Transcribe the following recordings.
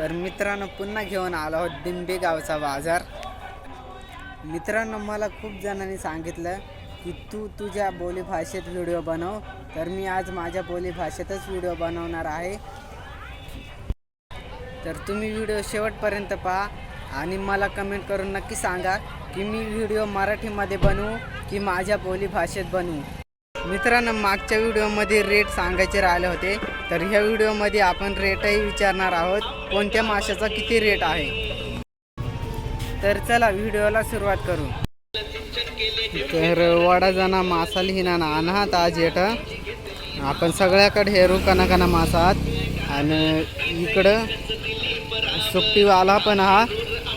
तर मित्रांनो पुन्हा घेऊन आलो आहोत दिंडे गावचा बाजार. मित्रांनो मला खूप जणांनी सांगितलं की तू तुझ्या बोलीभाषेत व्हिडिओ बनव. तर मी आज माझ्या बोलीभाषेतच व्हिडिओ बनवणार आहे. तर तुम्ही व्हिडिओ शेवटपर्यंत पहा आणि मला कमेंट करून नक्की सांगा की मी व्हिडिओ मराठीमध्ये बनवू की माझ्या बोलीभाषेत बनवू. मित्रांनो मागच्या व्हिडिओमध्ये रेट सांगायचे राहिले होते. तर ह्या व्हिडिओमध्ये आपण रेटही विचारणार आहोत कोणत्या माशाचा किती रेट आहे. तर चला व्हिडिओला सुरुवात करू. तर वडा जाना मासा लिहिना ना अनाहात आज येट आपण सगळ्याकडे हेरू कना कना मासा आहात. आणि इकडं सुट्टीवाला पण हा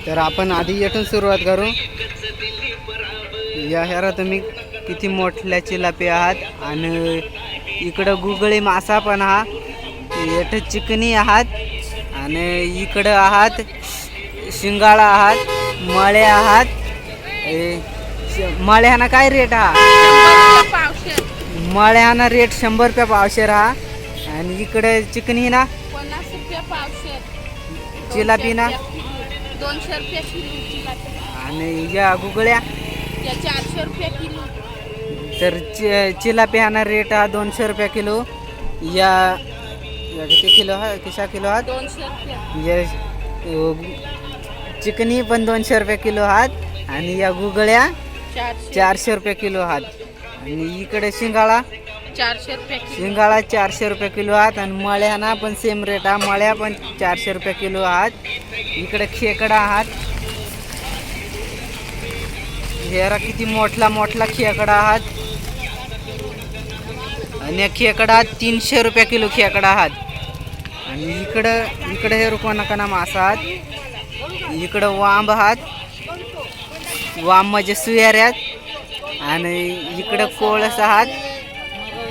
तर आपण आधी येथून सुरुवात करू. या हेरा तुम्ही किती मोठल्या चिलापी आहात. आणि इकडं गुगळी मासा पण हा. येठ चिकनी आहात. आणि इकडं आहात शिंगाळा आहात मळे आहात. मळ्याना काय रेट हा? मळ्याना रेट शंभर रुपये पावशेर हा. आणि इकडे चिकनी ना? पन्नास रुपये पावशेर. जिलापी ना? दोनशे रुपये आणि या गुगळ्या? चारशे रुपये किलो. तर चि चिलापी हा रेट हा दोनशे रुपये किलो. या या किती किलो हा? किशा किलो ये अ, चिकनी पण दोनशे रुपये किलो आहात आणि या गुगळ्या चारशे. रुपये किलो आहात आणि इकडे शिंगाळा. चारशे रुपये शिंगाळा चारशे रुपये किलो आहात आणि मळ्याना पण सेम रेट हा. मळ्या पण चारशे रुपये किलो आहात इकडे खेकडा आहात हेरा किती मोठला मोठला खेकडा आहात आणि या खेकडा तीनशे रुपये किलो खेकडा आहात. आणि इकडं इकडं हे रुपये मासा आहात इकडं वांब आहात. वांब म्हणजे सुयाऱ्यात. आणि इकडं कोळस आहात.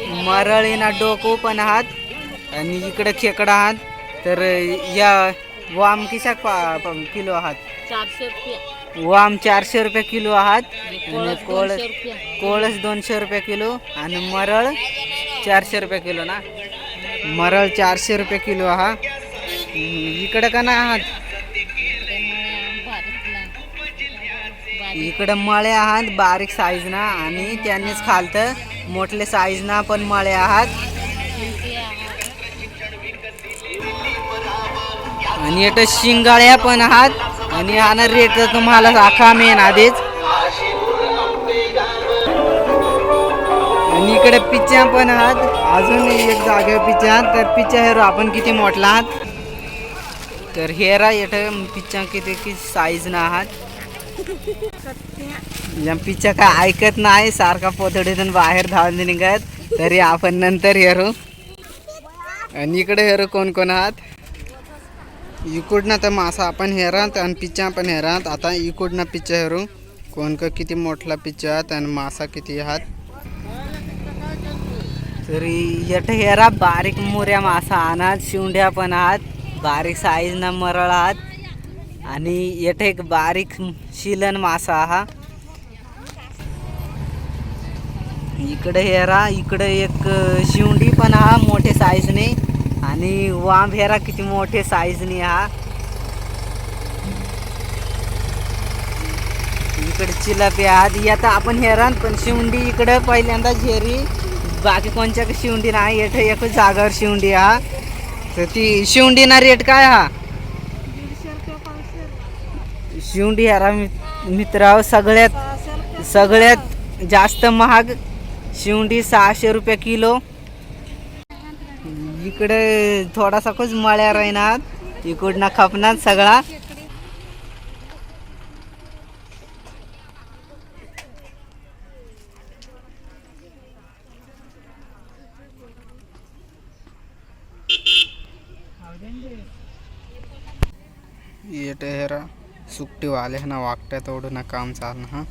मरळीना डोको पण आहात. आणि इकडं खेकडा आहात. तर या वाम किशा पा- किलो आहात? चारशे रुपये. वाम चारशे रुपये किलो आहात. आणि कोळस कोळस दोनशे रुपये किलो. आणि मरळ चारशे रुपये किलो ना? मरळ चारशे रुपये किलो हा. इकडं का ना आहात? इकडं मळे आहात बारीक साईज ना. आणि त्यांनीच खालतं मोठले साईज ना पण मळे आहात. आणि इथं शिंगाळ्या पण आहात. आणि हा ना रेट तुम्हाला राखा मेन आधीच. आणि इकडे पिच्या पण आहात. अजून एक जागे पिच्या तर पिच्या हेरो आपण किती मोठला आहात? तर हेरा इथं पिच्या किती की साईज ना आहात? या काय ऐकत नाही सारखा पोतडीतून बाहेर धावून निघत. तरी आपण नंतर हेरू आणि इकडे हेरू कोण कोण आहात? इकडनं तर मासा आपण हेरात आणि पिच्या पण हेरात आता इकडनं पिच्चा हेरू कोण किती मोठला पिच्चा आहात आणि मासा किती आहात? तरी यट हेरा बारीक मोऱ्या मासा आणत शिवड्या पण आहात बारीक साईज ना मरळ आहात. आणि येथे एक बारीक शिलन मासा हा. इकडे हेरा इकडे एक शिवंडी पण हा मोठे साईजने आणि वांब हेरा किती मोठे साईजने हा. इकडे चिलापी आहात. आता आपण हेरान पण शिवंडी इकडे पहिल्यांदा झेरी बाकी कोणच्या शिवंडी नाही येत एकच जागावर शिवंडी हा. तर ती शिवंडीना रेट काय हा? शिवंडी यारा मित्राव सगळ्यात सगळ्यात जास्त महाग शिवंडी सहाशे रुपये किलो. इकडे थोडासा खूप मळ्या राहणार इकडनं खपणार सगळा. येट हेरा सुट्टी वाले ना वागट्या ना काम चालणं हा?